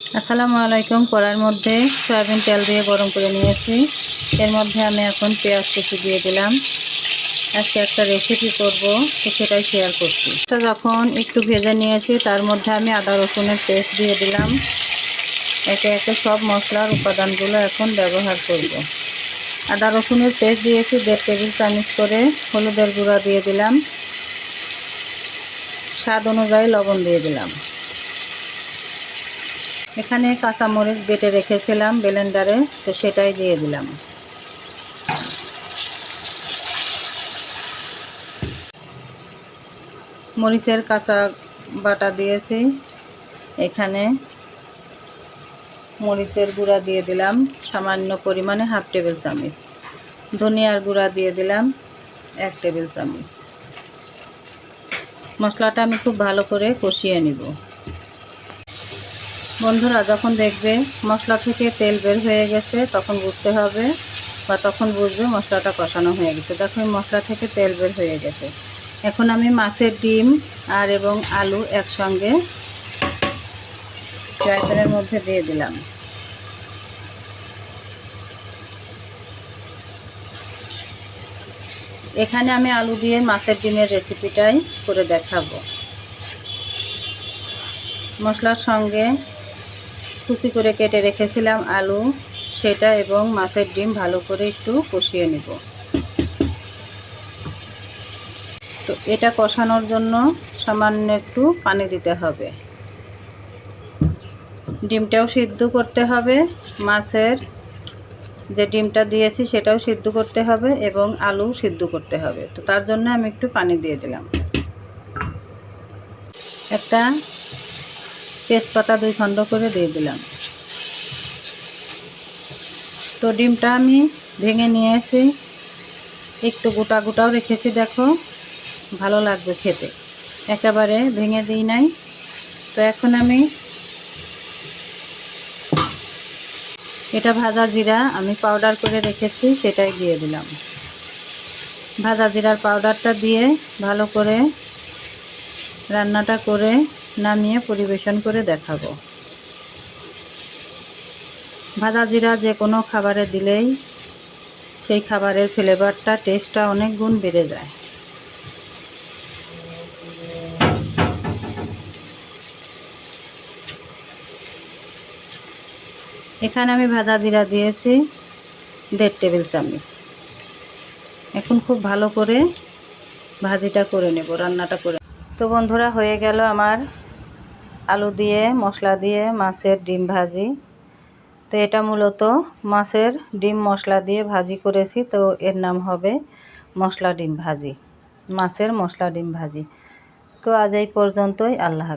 আসসালামু আলাইকুম। কড়ার মধ্যে সয়াবিন তেল দিয়ে গরম করে নিয়েছি। এর মধ্যে আমি এখন পেঁয়াজ কুচি দিয়ে দিলাম। আজকে একটা রেসিপি করব, তো সেটাই শেয়ার করছি। এটা যখন একটু ভেজে নিয়েছি, তার মধ্যে আমি আদা রসুনের পেস্ট দিয়ে দিলাম। একে একে সব মশলার উপাদানগুলো এখন ব্যবহার করব। আদা রসুনের পেস্ট দিয়েছি, দেড় টেবিল চামচ করে হলুদের গুঁড়া দিয়ে দিলাম। স্বাদ অনুযায়ী লবণ দিয়ে দিলাম। এখানে কাঁচামরিচ বেটে রেখেছিলাম ব্লেন্ডারে, তো সেটাই দিয়ে দিলাম। মরিচের কাঁচা বাটা দিয়েছি। এখানে মরিচের গুঁড়া দিয়ে দিলাম, সামান্য পরিমাণে হাফ টেবিল চামচ। ধনিয়ার গুঁড়া দিয়ে দিলাম, এক টেবিল চামচ। মশলাটা আমি খুব ভালো করে কষিয়ে নিব। বন্ধুরা, যখন দেখবে মশলা থেকে তেল বের হয়ে গেছে, তখন বুঝতে হবে বা তখন বুঝবে মশলাটা কষানো হয়ে গেছে। দেখো মশলা থেকে তেল বের হয়ে গেছে। এখন আমি মাছের ডিম আর এবং আলু একসঙ্গে ফ্রাই প্যানের মধ্যে দিয়ে দিলাম। এখানে আমি আলু দিয়ে মাছের ডিমের রেসিপিটাই করে দেখাবো। মশলার সঙ্গে কুচি করে কেটে রেখেছিলাম আলু, সেটা এবং মাছের ডিম ভালো করে একটু কষিয়ে নেব। তো এটা কষানোর জন্য সামান্য একটু পানি দিতে হবে। ডিমটাও সিদ্ধ করতে হবে, মাছের যে ডিমটা দিয়েছি সেটাও সিদ্ধ করতে হবে এবং আলু সিদ্ধ করতে হবে। তো তার জন্য আমি একটু পানি দিয়ে দিলাম। একটা তেজপাতা দুই খণ্ড করে দিয়ে দিলাম। তো ডিমটা আমি ভেঙে নিয়ে এসে একটু গোটা গোটাও রেখেছি, দেখো। ভালো লাগবে খেতে। একেবারে ভেঙে দিই নাই। তো এখন আমি এটা ভাজা জিরা আমি পাউডার করে রেখেছি, সেটাই দিয়ে দিলাম। ভাজা জিরার পাউডারটা দিয়ে ভালো করে রান্নাটা করে নামিয়ে পরিবেশন করে দেখাবো। ভাজা জিরা যে কোনো খাবারে দিলেই সেই খাবারের ফ্লেভারটা টেস্টটা অনেক গুণ বেড়ে যায়। এখানে আমি ভাজা জিরা দিয়েছি দেড় টেবিল চামচ। এখন খুব ভালো করে ভাজিটা করে নেব, রান্নাটা করে তো বন্ধুরা, হয়ে গেল আমার আলু দিয়ে, মশলা দিয়ে মাছের ডিম ভাজি। তো এটা মূলত মাছের ডিম মশলা দিয়ে ভাজি করেছি। তো এর নাম হবে মশলা ডিম ভাজি, মাছের মশলা ডিম ভাজি। তো আজ এই পর্যন্তই, আল্লাহ